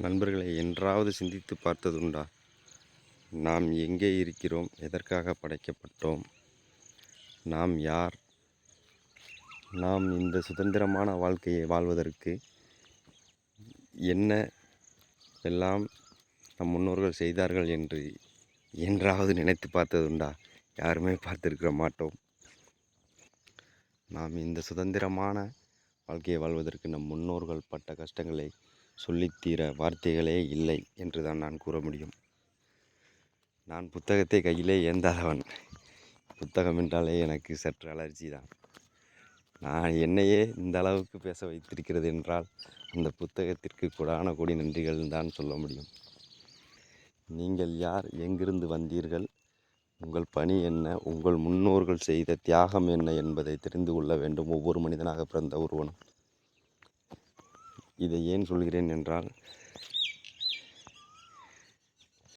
நண்பர்களை என்றாவது சிந்தித்து பார்த்ததுண்டா? நாம் எங்கே இருக்கிறோம்? எதற்காக படைக்கப்பட்டோம்? நாம் யார்? நாம் இந்த சுதந்திரமான வாழ்க்கையை வாழ்வதற்கு என்ன எல்லாம் நம் முன்னோர்கள் செய்தார்கள் என்று என்றாவது நினைத்து பார்த்ததுண்டா? யாருமே பார்த்திருக்க மாட்டோம். நாம் இந்த சுதந்திரமான வாழ்க்கையை வாழ்வதற்கு நம் முன்னோர்கள் பட்ட கஷ்டங்களை சொல்லித்தீர வார்த்தைகளே இல்லை என்று தான் நான் கூற முடியும். நான் புத்தகத்தை கையிலே ஏந்தாதவன். புத்தகம் என்றாலே எனக்கு சற்று அலர்ஜி தான். நான் என்னையே இந்த அளவுக்கு பேச வைத்திருக்கிறது என்றால் அந்த புத்தகத்திற்கு கொடான கோடி நன்றிகள் தான் சொல்ல முடியும். நீங்கள் யார்? எங்கிருந்து வந்தீர்கள்? உங்கள் பணி என்ன? உங்கள் முன்னோர்கள் செய்த தியாகம் என்ன என்பதை தெரிந்து கொள்ள வேண்டும். ஒவ்வொரு மனிதனாக பிறந்த ஒருவனும் இதை ஏன் சொல்கிறேன் என்றால்